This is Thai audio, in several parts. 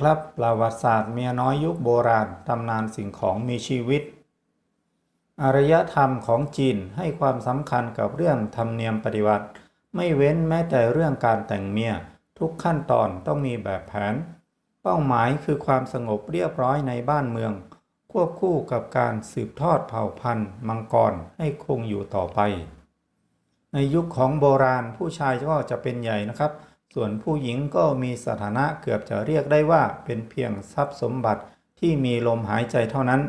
ครับ ประวัติศาสตร์เมียน้อยยุคโบราณตำนานสิ่งของมีชีวิต อารยธรรมของจีนให้ความสำคัญกับเรื่องธรรมเนียมปฏิบัติ ไม่เว้นแม้แต่เรื่องการแต่งเมีย ทุกขั้นตอนต้องมีแบบแผน เป้าหมายคือความสงบเรียบร้อยในบ้านเมือง ควบคู่กับการสืบทอดเผ่าพันธุ์ มังกรให้คงอยู่ต่อไป ในยุคของโบราณผู้ชายก็จะเป็นใหญ่นะครับ ส่วนผู้หญิงก็มีสถานะเกือบจะเรียกได้ว่าเป็นเพียงทรัพย์สมบัติที่มีลมหายใจเท่านั้น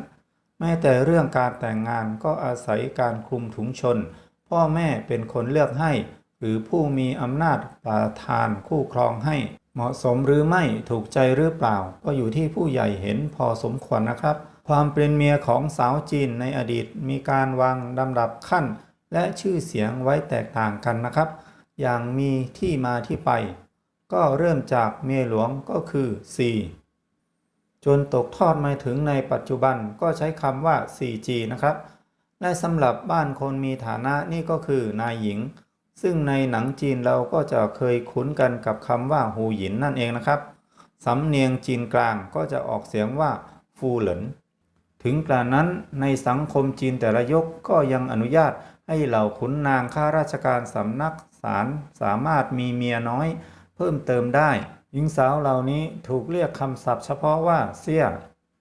แม้แต่เรื่องการแต่งงานก็อาศัยการคลุมถุงชน พ่อแม่เป็นคนเลือกให้ หรือผู้มีอำนาจประทานคู่ครองให้ เหมาะสมหรือไม่ถูกใจหรือเปล่า ก็อยู่ที่ผู้ใหญ่เห็นพอสมควรนะครับ ความเป็นเมียของสาวจีนในอดีตมีการวางลำดับขั้น และชื่อเสียงไว้แตกต่างกันนะครับ อย่างมีที่มาที่ไป ก็เริ่มจากเมียหลวงก็คือ 4 จนตกทอดมาถึงในปัจจุบันก็ใช้คำว่า 4G นะครับ และสำหรับบ้านคนมีฐานะนี่ก็คือนายหญิง ซึ่งในหนังจีนเราก็จะเคยคุ้นกันกับคำว่าหูหยินนั่นเองนะครับ สำเนียงจีนกลางก็จะออกเสียงว่าฟูเหลินถึงกระนั้นในสังคมจีนแต่ละยกก็ยังอนุญาตให้เหล่าขุนนางข้าราชการสำนักาลสามารถมีเมียน้อย เพิ่มเติมได้ หญิงสาวเหล่านี้ถูกเรียกคำศัพท์เฉพาะว่าเสี้ย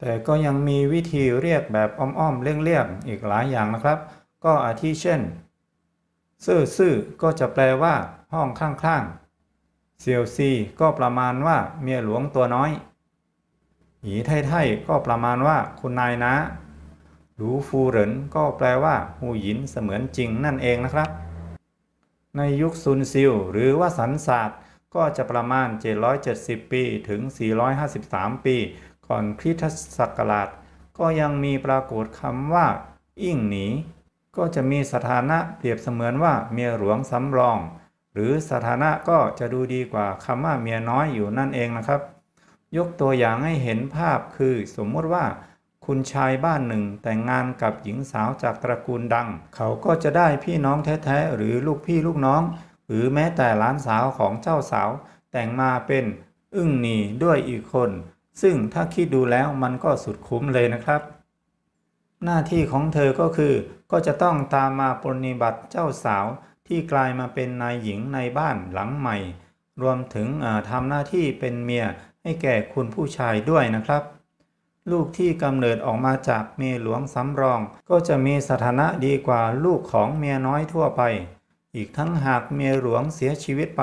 แต่ก็ยังมีวิธีเรียกแบบอ้อมๆเลี่ยงๆอีกหลายอย่างนะครับ ก็อาทิเช่นซื่อซื่อก็จะแปลว่าห้องข้างๆเซียวซีก็ประมาณว่าเมียหลวงตัวน้อยหยีไท่ไท่ก็ประมาณว่าคุณนายนะหรูฟูเหรินก็แปลว่าหูหยินเสมือนจริงนั่นเองนะครับ ในยุคซุนซิล หรือว่าสันศาสตร์ก็จะประมาณ 770 ปีถึง 453 ปี ก่อนคริสตศักราช ก็ยังมีปรากฏคำว่า อิ่งหนี ก็จะมีสถานะเปรียบเสมือนว่าเมียหลวงสำรอง หรือสถานะก็จะดูดีกว่าคำว่าเมียน้อยอยู่นั่นเองนะครับ ยกตัวอย่างให้เห็นภาพคือสมมติว่า คุณชายบ้านหนึ่งแต่งงานกับหญิงสาวจากตระกูลดัง เขาก็จะได้พี่น้องแท้ๆหรือลูกพี่ลูกน้อง หรือแม้แต่หลานสาวของเจ้าสาว แต่งมาเป็นอึ้งหนีด้วยอีกคน ซึ่งถ้าคิดดูแล้วมันก็สุดคุ้มเลยนะครับ หน้าที่ของเธอก็คือ ก็จะต้องตามมาปรนนิบัติเจ้าสาวที่กลายมาเป็นนายหญิงในบ้านหลังใหม่ รวมถึงทำหน้าที่เป็นเมียให้แก่คุณผู้ชายด้วยนะครับ ลูกที่กำเนิดออกมาจากเมียหลวงสำรอง ก็จะมีสถานะดีกว่าลูกของเมียน้อยทั่วไป อีกทั้งหากเมียหลวงเสียชีวิตไป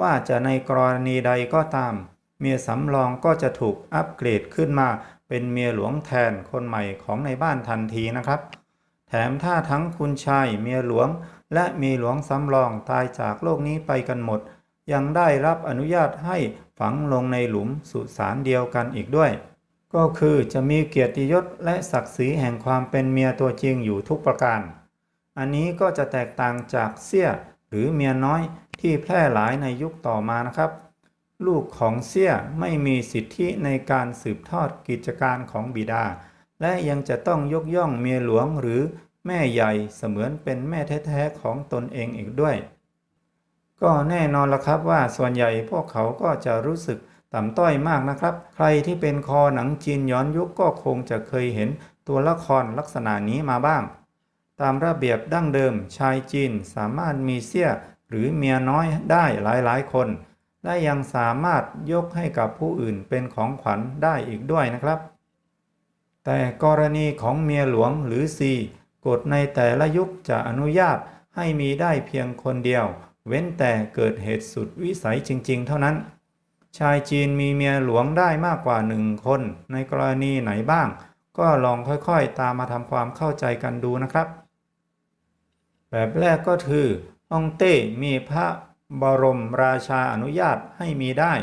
ว่าจะในกรณีใดก็ตาม เมียสำรองก็จะถูกอัปเกรดขึ้นมาเป็นเมียหลวงแทนคนใหม่ของในบ้านทันทีนะครับ แถมถ้าทั้งคุณชายเมียหลวง และเมียหลวงสำรองตายจากโลกนี้ไปกันหมด ยังได้รับอนุญาตให้ฝังลงในหลุมสุสานเดียวกันอีกด้วย ก็คือจะมีเกียรติยศและศักดิ์ศรีแห่งความเป็นเมียตัวจริงอยู่ทุกประการ อันนี้ก็จะแตกต่างจากเสี้ยหรือเมียน้อยที่แพร่หลายในยุคต่อมานะครับ ลูกของเสี้ยไม่มีสิทธิในการสืบทอดกิจการของบิดา และยังจะต้องยกย่องเมียหลวงหรือแม่ใหญ่เสมือนเป็นแม่แท้ๆของตนเองอีกด้วย ก็แน่นอนละครับว่าส่วนใหญ่พวกเขาก็จะรู้สึก ต่ำต้อยมากนะครับ ใครที่เป็นคอหนังจีนย้อนยุคก็คงจะเคยเห็นตัวละครลักษณะนี้มาบ้าง ตามระเบียบดั้งเดิมชายจีนสามารถมีเสี้ยหรือเมียน้อยได้หลายๆ คน และยังสามารถยกให้กับผู้อื่นเป็นของขวัญได้อีกด้วยนะครับ แต่กรณีของเมียหลวงหรือซีกฎในแต่ละยุคจะอนุญาตให้มีได้เพียงคนเดียว เว้นแต่เกิดเหตุสุดวิสัยจริง ๆ เท่านั้น ชายจีนมีเมียหลวงได้มากกว่าหนึ่งคน ในกรณีไหนบ้าง ก็ลองค่อยๆ ตามมาทำความเข้าใจกันดูนะครับ แบบแรกก็คือองเต้มีพระบรมราชาอนุญาตให้มีได้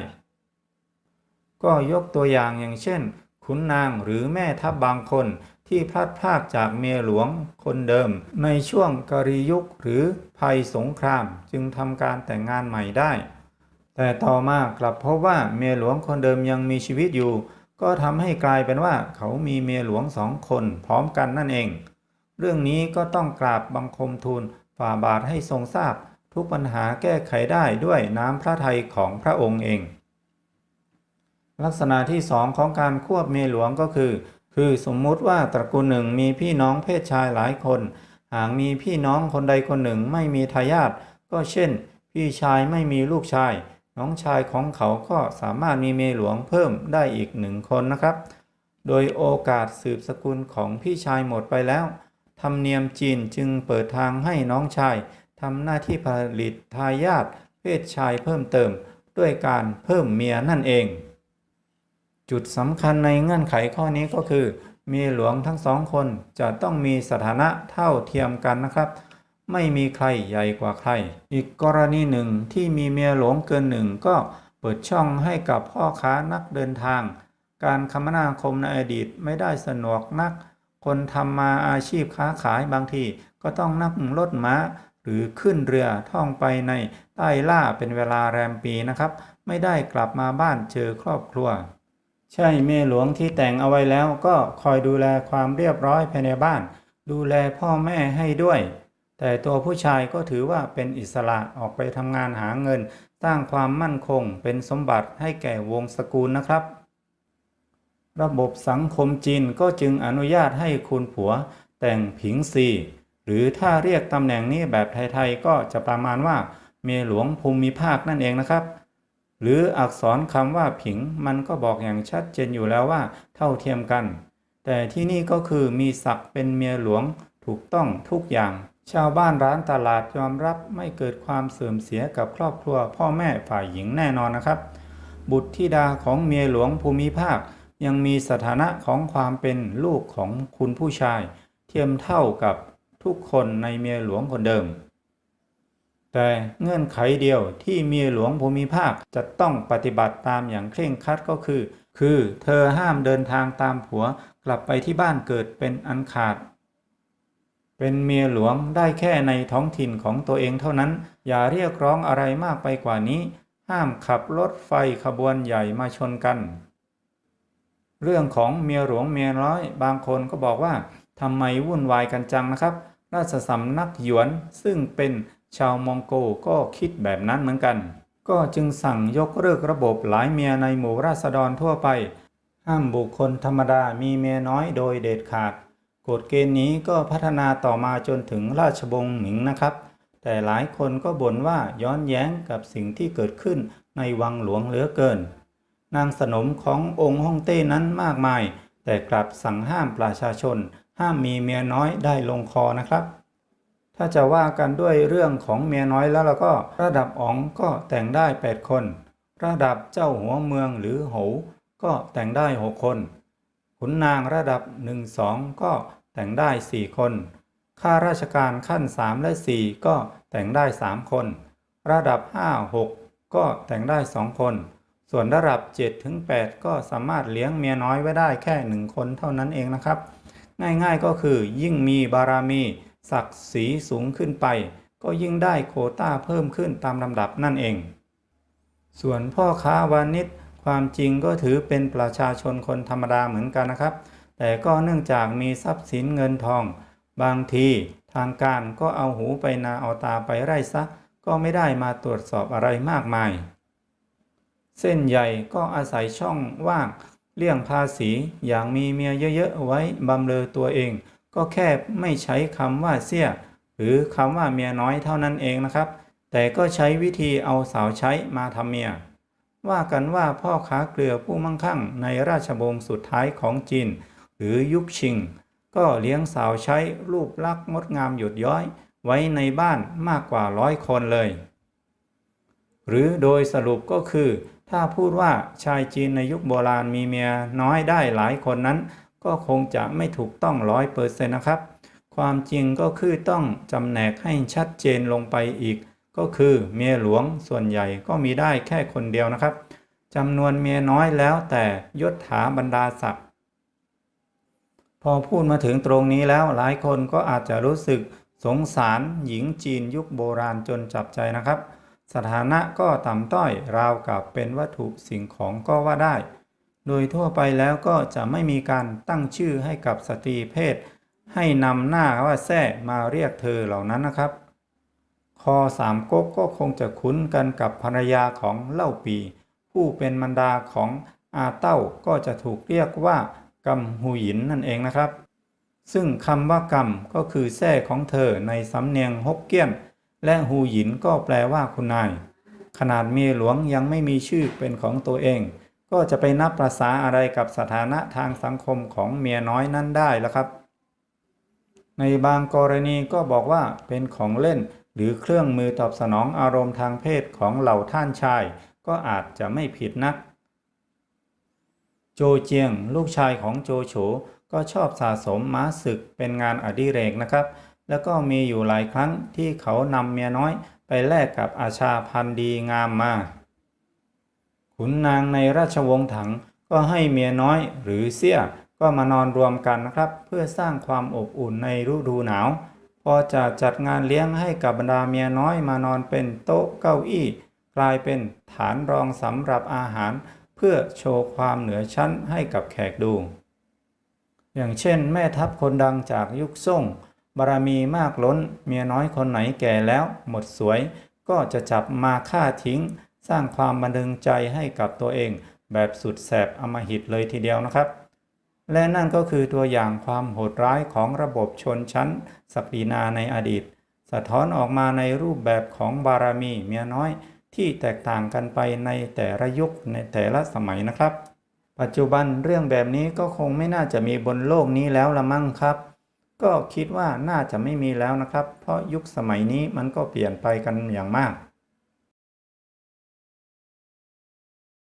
ก็ยกตัวอย่างอย่างเช่น ขุนนางหรือแม่ทัพบบางคนที่พลัดพรากจากเมียหลวงคนเดิม ในช่วงกรียุคหรือภัยสงครามจึงทำการแต่งงานใหม่ได้ แต่ต่อมากลับพบว่าเมียหลวงคนเดิมยังมีชีวิตอยู่ ก็ทำให้กลายเป็นว่าเขามีเมียหลวงสองคนพร้อมกันนั่นเอง เรื่องนี้ก็ต้องกราบบังคมทูลฝ่าบาทให้ทรงทราบ ทุกปัญหาแก้ไขได้ด้วยน้ำพระทัยของพระองค์เอง ลักษณะที่สองของการควบเมียหลวงก็คือ คือสมมุติว่าตระกูลหนึ่งมีพี่น้องเพศชายหลายคน หากมีพี่น้องคนใดคนหนึ่งไม่มีทายาทก็เช่น พี่ชายไม่มีลูกชาย น้องชายของเขาก็สามารถมีเมียหลวงเพิ่มได้อีกหนึ่งคนนะครับ โดยโอกาสสืบสกุลของพี่ชายหมดไปแล้วธรรมเนียมจีนจึงเปิดทางให้น้องชายทำหน้าที่ผลิตทายาทเพศชายเพิ่มเติม ด้วยการเพิ่มเมียนั่นเอง จุดสำคัญในเงื่อนไขข้อนี้ก็คือเมียหลวงทั้งสองคนจะต้องมีสถานะเท่าเทียมกันนะครับ ไม่มีใครใหญ่กว่าใคร อีกกรณีหนึ่งที่มีเมียหลวงเกินหนึ่งก็เปิดช่องให้กับพ่อค้านักเดินทาง การคมนาคมในอดีตไม่ได้สะดวกนัก คนทำมาอาชีพค้าขายบางทีก็ต้องนั่งรถม้า หรือขึ้นเรือท่องไปในใต้ล่าเป็นเวลาแรมปีนะครับ ไม่ได้กลับมาบ้านเจอครอบครัว ใช่เมียหลวงที่แต่งเอาไว้แล้วก็คอยดูแลความเรียบร้อยภายในบ้าน ดูแลพ่อแม่ให้ด้วย แต่ตัวผู้ชายก็ถือว่าเป็นอิสระออกไปทำงานหาเงิน สร้างความมั่นคงเป็นสมบัติให้แก่วงศกุลนะครับ ระบบสังคมจีนก็จึงอนุญาตให้คุณผัวแต่งผิงซีหรือถ้าเรียกตำแหน่งนี้แบบไทยๆก็จะประมาณว่าเมียหลวงภูมิภาคนั่นเองนะครับ หรืออักษรคำว่าผิงมันก็บอกอย่างชัดเจนอยู่แล้วว่าเท่าเทียมกัน แต่ที่นี่ก็คือมีศักดิ์เป็นเมียหลวงถูกต้องทุกอย่าง ชาวบ้านร้านตลาดยอมรับไม่เกิดความเสื่อมเสียกับครอบครัว พ่อแม่ฝ่ายหญิงแน่นอนนะครับ บุตรธิดาของเมียหลวงภูมิภาค ยังมีสถานะของความเป็นลูกของคุณผู้ชาย เทียมเท่ากับทุกคนในเมียหลวงคนเดิม แต่เงื่อนไขเดียวที่เมียหลวงภูมิภาคจะต้องปฏิบัติตามอย่างเคร่งครัดก็คือ คือเธอห้ามเดินทางตามผัวกลับไปที่บ้านเกิดเป็นอันขาด เป็นเมียหลวงได้แค่ในท้องถิ่นของตัวเองเท่านั้น อย่าเรียกร้องอะไรมากไปกว่านี้ ห้ามขับรถไฟขบวนใหญ่มาชนกัน เรื่องของเมียหลวงเมียน้อย บางคนก็บอกว่าทำไมวุ่นวายกันจังนะครับ ราชสำนักหยวนซึ่งเป็นชาวมองโกก็คิดแบบนั้นเหมือนกัน ก็จึงสั่งยกเลิกระบบหลายเมียในหมู่ราษฎรทั่วไป ห้ามบุคคลธรรมดามีเมียน้อยโดยเด็ดขาด กฎเกณฑ์นี้ก็พัฒนาต่อมาจนถึงราชวงศ์หมิงนะครับ แต่หลายคนก็บ่นว่าย้อนแย้งกับสิ่งที่เกิดขึ้นในวังหลวงเหลือเกิน นางสนมขององค์ฮ่องเต้นั้นมากมาย แต่กลับสั่งห้ามประชาชน ห้ามมีเมียน้อยได้ลงคอนะครับ ถ้าจะว่ากันด้วยเรื่องของเมียน้อยแล้วเราก็ระดับอ๋องก็แต่งได้ 8 คน ระดับเจ้าหัวเมืองหรือโหก็แต่งได้ 6 คน ขุนนางระดับ 1 2 ก็แต่งได้ 4 คน ข้าราชการขั้น 3 และ 4 ก็แต่งได้ 3 คน ระดับ 5 6 ก็แต่งได้ 2 คน ส่วนระดับ7ถึง8ก็สามารถเลี้ยงเมียน้อยไว้ได้แค่ 1 คนเท่านั้นเองนะครับ ง่ายๆก็คือยิ่งมีบารามี ศักดิ์ศรีสูงขึ้นไป ก็ยิ่งได้โคต้าเพิ่มขึ้นตามลำดับนั่นเอง ส่วนพ่อค้าวานิช ความจริงก็ถือเป็นประชาชนคนธรรมดาเหมือนกันนะครับ แต่ก็เนื่องจากมีทรัพย์สินเงินทอง บางทีทางการก็เอาหูไปนาเอาตาไปไร่ซะ ก็ไม่ได้มาตรวจสอบอะไรมากมาย เส้นใหญ่ก็อาศัยช่องว่างเลี่ยงภาษีอย่างมีเมียเยอะๆไว้บำเรอตัวเอง ก็แค่ไม่ใช้คำว่าเสี้ย หรือคำว่าเมียน้อยเท่านั้นเองนะครับ แต่ก็ใช้วิธีเอาสาวใช้มาทำเมีย ว่ากันว่าพ่อค้าเกลือผู้มั่งคั่งในราชวงศ์สุดท้ายของจีน หรือยุคชิง ก็เลี้ยงสาวใช้รูปลักษณ์งดงามหยดย้อย ไว้ในบ้านมากกว่าร้อยคนเลย หรือโดยสรุปก็คือ ถ้าพูดว่าชายจีนในยุคโบราณมีเมียน้อยได้หลายคนนั้น ก็คงจะไม่ถูกต้องร้อยเปอร์เซ็นต์นะครับ ความจริงก็คือต้องจำแนกให้ชัดเจนลงไปอีก ก็คือเมียหลวงส่วนใหญ่ก็มีได้แค่คนเดียวนะครับจำนวนเมียน้อยแล้วแต่ยศถาบรรดาศักดิ์พอพูดมาถึงตรงนี้แล้วหลายคนก็อาจจะรู้สึกสงสารหญิงจีนยุคโบราณจนจับใจนะครับ สถานะก็ต่ำต้อยราวกับเป็นวัตถุสิ่งของก็ว่าได้ โดยทั่วไปแล้วก็จะไม่มีการตั้งชื่อให้กับสตรีเพศ ให้นำหน้าว่าแท้มาเรียกเธอเหล่านั้นนะครับ คอสามก๊กก็คงจะคุ้นกันกับภรรยาของเล่าปี ผู้เป็นมารดาของอาเต้าก็จะถูกเรียกว่ากัมหูหยินนั่นเองนะครับ ซึ่งคำว่ากัมก็คือแท้ของเธอในสำเนียงฮกเกี้ยน และหูหยินก็แปลว่าคุณนาย ขนาดเมียหลวงยังไม่มีชื่อเป็นของตัวเอง ก็จะไปนับประษาอะไรกับสถานะทางสังคมของเมียน้อยนั้นได้ละครับ ในบางกรณีก็บอกว่าเป็นของเล่น หรือเครื่องมือตอบสนองอารมณ์ทางเพศของเหล่าท่านชาย ก็อาจจะไม่ผิดนัก โจเจียง ลูกชายของโจโฉก็ชอบสะสมม้าศึกเป็นงานอดิเรกนะครับ แล้วก็มีอยู่หลายครั้งที่เขานำเมียน้อยไปแลกกับอาชาพันดีงามมาขุนนางในราชวงศ์ถังก็ให้เมียน้อยหรือเสี่ยก็มานอนรวมกันนะครับ เพื่อสร้างความอบอุ่นในฤดูหนาว พอจะจัดงานเลี้ยงให้กับบรรดาเมียน้อยมานอนเป็นโต๊ะเก้าอี้ กลายเป็นฐานรองสำหรับอาหาร เพื่อโชว์ความเหนือชั้นให้กับแขกดู อย่างเช่น แม่ทัพคนดังจากยุคซ่งบารมีมากล้นเมียน้อยคนไหนแก่แล้วหมดสวย ก็จะจับมาฆ่าทิ้ง สร้างความบันเทิงใจให้กับตัวเอง แบบสุดแสบอมหิตเลยทีเดียวนะครับ และนั่นก็คือตัวอย่างความโหดร้ายของระบบชนชั้นศักดินาในอดีต สะท้อนออกมาในรูปแบบของบารมีเมียน้อยที่แตกต่างกันไปในแต่ละยุคในแต่ละสมัยนะครับ ปัจจุบันเรื่องแบบนี้ก็คงไม่น่าจะมีบนโลกนี้แล้วละมั้งครับ ก็คิดว่าน่าจะไม่มีแล้วนะครับ เพราะยุคสมัยนี้มันก็เปลี่ยนไปกันอย่างมาก